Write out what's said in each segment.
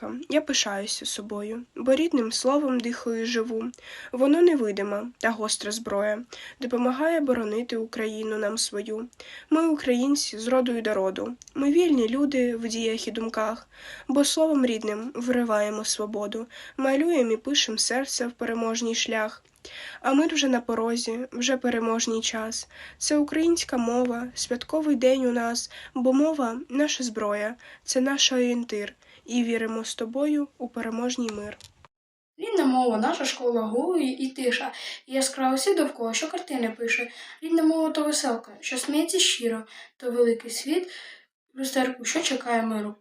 українка, я пишаюся собою, бо рідним словом дихаю і живу. Воно невидима та гостра зброя, допомагає боронити Україну нам свою. Ми, українці, з роду й до роду. Ми вільні люди в діях і думках, бо словом рідним вириваємо свободу, малюємо і пишем серця в переможній шлях. А мир вже на порозі, вже переможній час. Це українська мова, святковий день у нас, бо мова наша зброя, це наш орієнтир, і віримо з тобою у переможній мир. Рідна мова, наша школа, голої і тиша, і яскраво всі довкола, що картини пише. Рідна мова то веселка, що сміється щиро, то великий світ, люстерку, що чекає миру.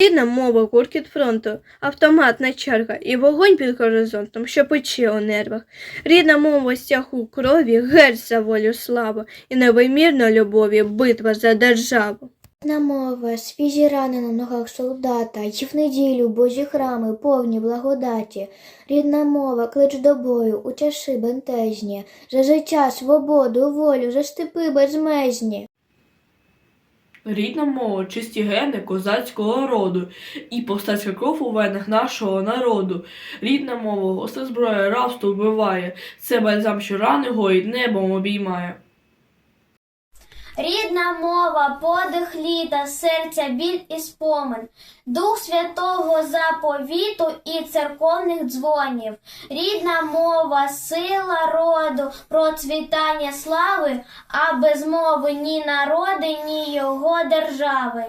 Рідна мова, гуркіт фронту, автоматна черга і вогонь під горизонтом, що пече у нервах. Рідна мова стяг у крові, геть за волю славу, і невимірна любові, битва за державу. Рідна мова, свіжі рани на ногах солдата, й в неділю Божі храми повні благодаті. Рідна мова, клич до бою, у часи бентежні, за життя, свободу, волю, за степи безмежні. Рідна мова, чисті гени козацького роду і повстацька кров у венах нашого народу. Рідна мова, гостра зброя рабство вбиває, це бальзам, що рани гоїть, небом обіймає. Рідна мова, подих літа, серця, біль і спомин, Дух святого заповіту і церковних дзвонів. Рідна мова, сила роду, процвітання слави, а без мови ні народи, ні його держави.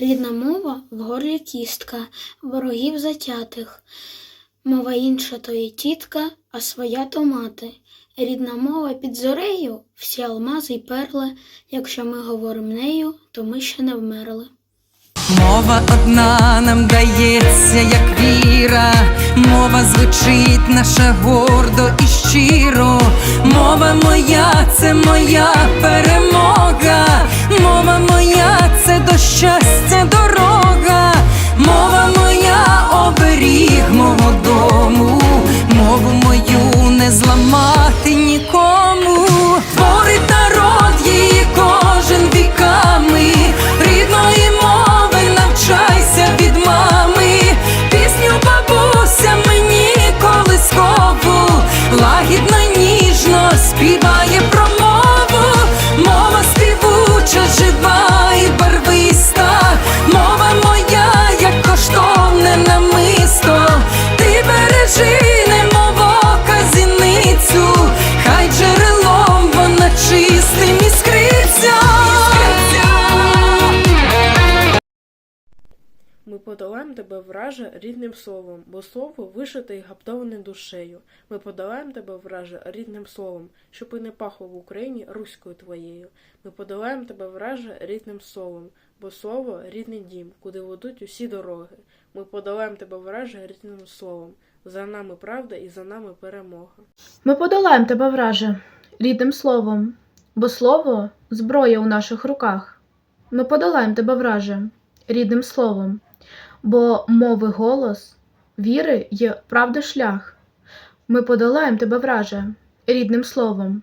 Рідна мова в горлі кістка, ворогів затятих. Мова інша то є тітка, а своя то мати. Рідна мова під зорею, всі алмази й перли. Якщо ми говоримо нею, то ми ще не вмерли. Мова одна нам дається, як віра, мова звучить наша гордо і щиро. Мова моя, це моя перемога, мова моя, це до щастя дорога, Подолаємо тебе враже рідним словом, бо слово вишите й гаптоване душею. Ми подолаємо тебе враже рідним словом, щоб і не пахло в Україні руською твоєю. Ми подолаємо тебе враже рідним словом, бо слово рідний дім, куди ведуть усі дороги. Ми подолаємо тебе враже рідним словом. За нами правда і за нами перемога. Ми подолаємо тебе, враже, рідним словом, бо слово зброя у наших руках. Ми подолаємо тебе, враже, рідним словом, бо мови голос, віри є правди шлях. Ми подолаємо тебе, враже, рідним словом,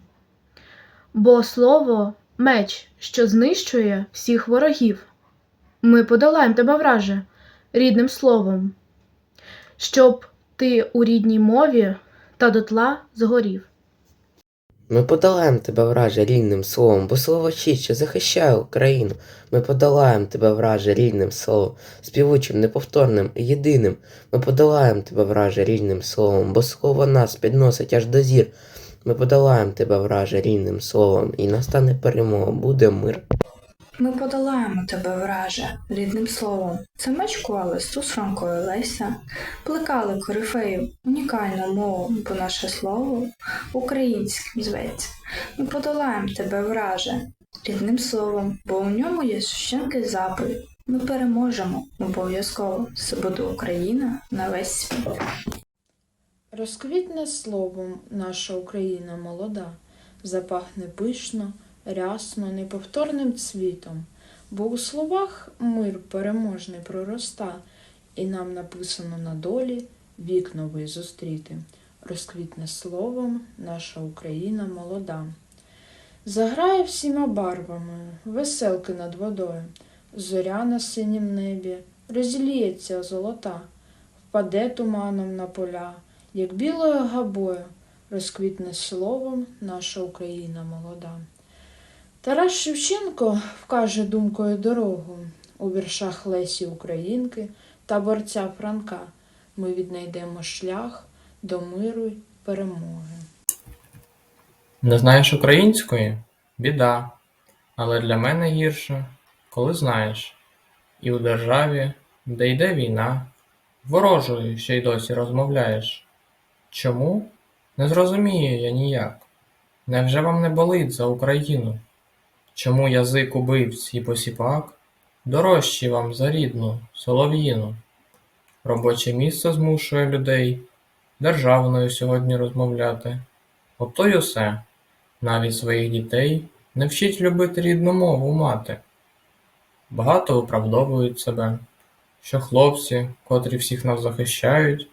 бо слово меч, що знищує всіх ворогів. Ми подолаємо тебе, враже, рідним словом, щоб ти у рідній мові та дотла згорів. Ми подолаємо тебе, враже, рідним словом, бо слово чище захищає Україну. Ми подолаємо тебе, враже, рідним словом, співучим, неповторним і єдиним. Ми подолаємо тебе, враже, рідним словом, бо слово нас підносить аж до зір. Ми подолаємо тебе, враже, рідним словом, і настане перемога, буде мир. Ми подолаємо тебе, враже, рідним словом. Це меч клали Стус Франко Леся, плекали корифеїв унікальну мову, бо наше слово українським зветься. Ми подолаємо тебе, враже, рідним словом, бо у ньому є священкий заповідь. Ми переможемо обов'язково. Це Україна на весь світ. Розквітне словом наша Україна молода, запахне пишно, рясно, неповторним цвітом, бо у словах мир переможний пророста, і нам написано на долі вік новий зустріти. Розквітне словом наша Україна молода. Заграє всіма барвами, веселки над водою, зоря на синім небі, розіліється золота, впаде туманом на поля як білою габою розквітне словом наша Україна молода. Тарас Шевченко вкаже думкою дорогу у віршах Лесі Українки та борця Франка. Ми віднайдемо шлях до миру й перемоги. Не знаєш української? Біда. Але для мене гірше, коли знаєш. І у державі, де йде війна, ворожою ще й досі розмовляєш. Чому? Не зрозумію я ніяк. Невже вам не болить за Україну? Чому язик убивць і посіпак дорожчі вам за рідну солов'їну? Робоче місце змушує людей державною сьогодні розмовляти. Ото й усе. Навіть своїх дітей не вчить любити рідну мову мати. Багато виправдовують себе, що хлопці, котрі всіх нас захищають,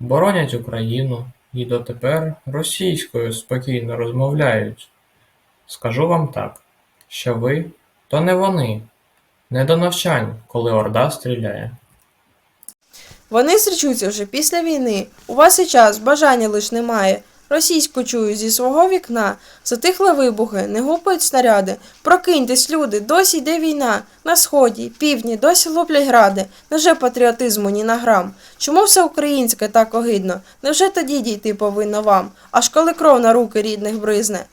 боронять Україну і дотепер російською спокійно розмовляють. Скажу вам так, що ви то не вони, не до навчань, коли орда стріляє. Вони зречуться вже після війни. У вас і час, бажання лиш немає. Російську чую зі свого вікна. Затихли вибухи, не гупають снаряди. Прокиньтесь, люди, досі йде війна. На сході, півдні, досі луплять гради. Невже патріотизму ні на грам? Чому все українське так огидно? Невже тоді дійти повинно вам? Аж коли кров на руки рідних бризне?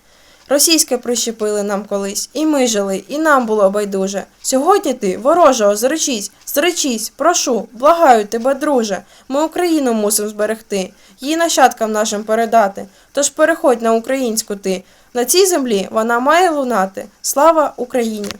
Російське прищепили нам колись, і ми жили, і нам було байдуже. Сьогодні ти, ворожого, зречись, зречись, прошу, благаю тебе, друже. Ми Україну мусимо зберегти, її нащадкам нашим передати. Тож переходь на українську ти. На цій землі вона має лунати. Слава Україні!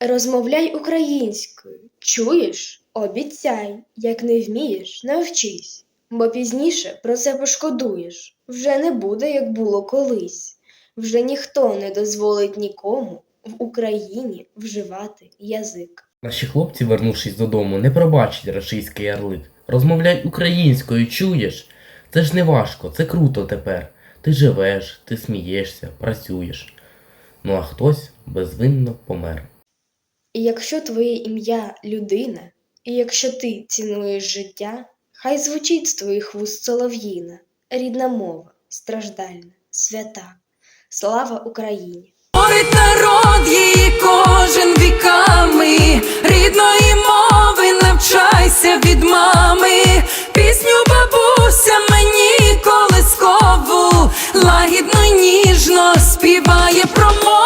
Розмовляй українською. Чуєш? Обіцяй, як не вмієш, навчись, бо пізніше про це пошкодуєш. Вже не буде, як було колись. Вже ніхто не дозволить нікому в Україні вживати язик. Наші хлопці, вернувшись додому, не пробачать рашистський ярлик. Розмовляй українською, чуєш? Це ж не важко, це круто тепер. Ти живеш, ти смієшся, працюєш. Ну а хтось безвинно помер. І якщо твоє ім'я людина, і якщо ти цінуєш життя, хай звучить з твоїх вуст солов'їна, рідна мова, страждальна, свята. Слава Україні! Говорить народ її кожен віками, рідної мови навчайся від мами, пісню бабуся мені колискову, лагідно ніжно співає про мову.